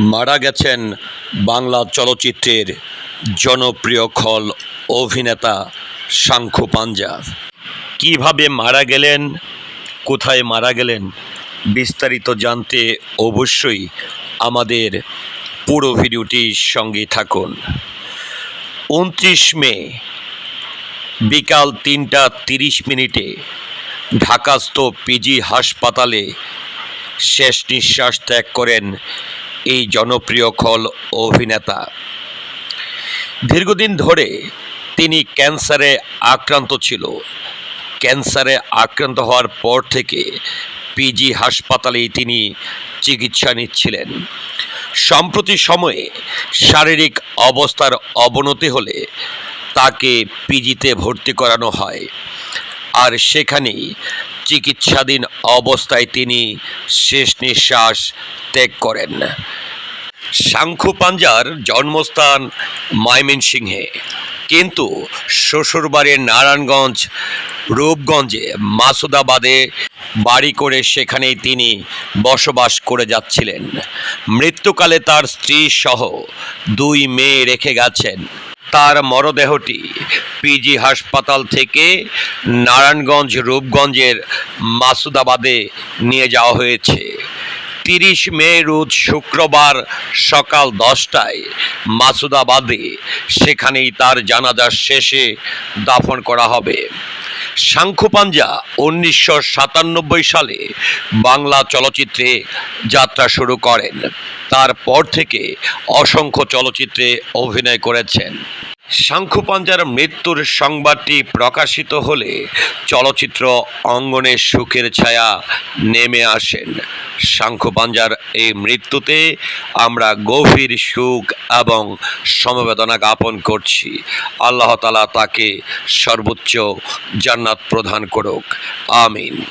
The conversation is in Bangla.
মারা গেছেন বাংলা চলচ্চিত্রের জনপ্রিয় খল অভিনেতা শাঙ্খু পাঞ্জা। কীভাবে মারা গেলেন, কোথায় মারা গেলেন, বিস্তারিত জানতে অবশ্যই আমাদের পুরো ভিডিওটির সঙ্গে থাকুন। উনত্রিশ মে, বিকাল তিনটা তিরিশ মিনিটে ঢাকাস্থ পিজি হাসপাতালে শেষ নিঃশ্বাস ত্যাগ করেন এই জনপ্রিয় খল অভিনেতা। দীর্ঘদিন ধরে তিনি ক্যান্সারে আক্রান্ত ছিল। ক্যান্সারে আক্রান্ত হওয়ার পর থেকে পিজি হাসপাতালেই তিনি চিকিৎসা নিচ্ছিলেন। সম্প্রতি সময়ে শারীরিক অবস্থার অবনতি হলে তাকে পিজিতে ভর্তি করানো হয়। আর সেখানেই চিকিৎসাধীন অবস্থায় তিনি শেষ নিঃশ্বাস ত্যাগ করেন। শাঙ্খু পাঞ্জার জন্মস্থান ময়মনসিংহে। কিন্তু শ্বশুরবাড়ির নারায়ণগঞ্জ, রূপগঞ্জে মাসুদাবাদে বাড়ি করে সেখানেই তিনি বসবাস করে যাচ্ছিলেন। মৃত্যুকালে তার স্ত্রী সহ দুই মেয়ে রেখে গেছেন। তার মরদেহটি পিজি হাসপাতাল থেকে নারায়ণগঞ্জ, রূপগঞ্জের মাসুদাবাদে নিয়ে যাওয়া হয়েছে। তিরিশ মে রোজ শুক্রবার সকাল দশটায় মাসুদাবাদে সেখানেই তার জানাজা শেষে দাফন করা হবে। শাঙ্খুপাঞ্জা উনিশশো সাতানব্বই সালে বাংলা চলচ্চিত্রে যাত্রা শুরু করেন। তারপর থেকে অসংখ্য চলচ্চিত্রে অভিনয় করেছেন। শাঙ্খুপাঞ্জার মৃত্যুর সংবাদটি প্রকাশিত হলে চলচ্চিত্র অঙ্গনে সুখের ছায়া নেমে আসেন। শাঙ্খুপাঞ্জার এই মৃত্যুতে আমরা গভীর সুখ এবং সমবেদনা জ্ঞাপন করছি। আল্লাহ তালা তাকে সর্বোচ্চ জান্নাত প্রদান করুক। আমিন।